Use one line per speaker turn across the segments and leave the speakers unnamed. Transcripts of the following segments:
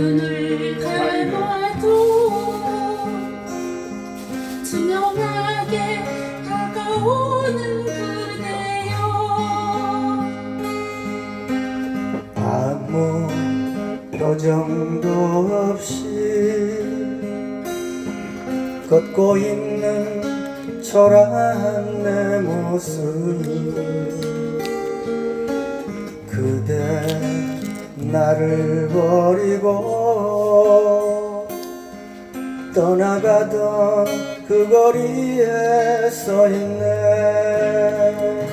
눈을 감아도 투명하게 다가오는 그대여.
아무 표정도 없이 걷고 있는 초라한 내 모습. 그대 나를 버리고 떠나가던 그 거리에 서 있네.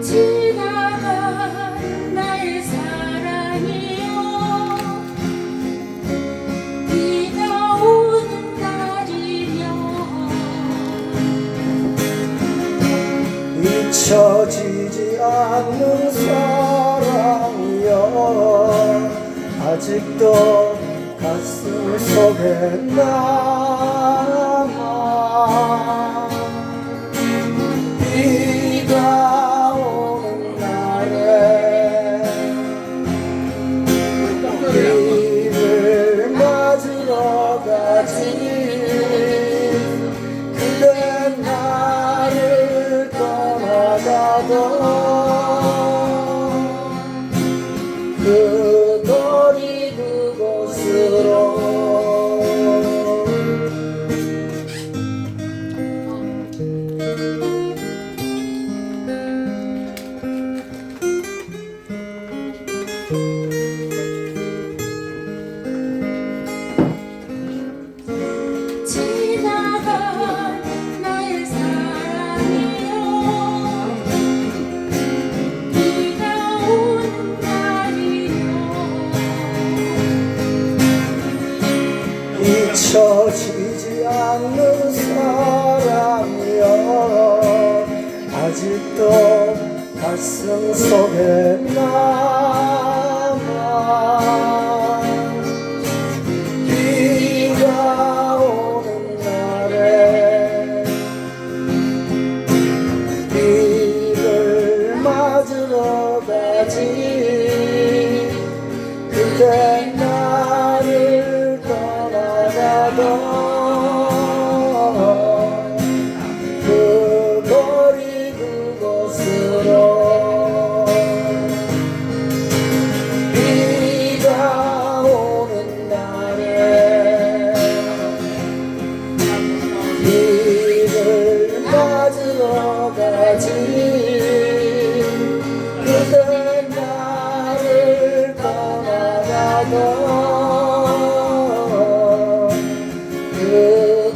지나간 나의 사랑이여 비가 오는 날이면
잊혀지지 않는 사랑이여 아직도 가슴 속에 남 잊혀지지 않는 사랑이여. 아직도 가슴 속에 남아. 비가 오는 날에 비를 맞으러 가지. 그대 그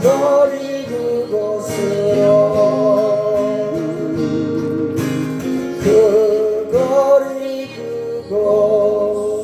거리 그곳으로 그 거리 그곳으로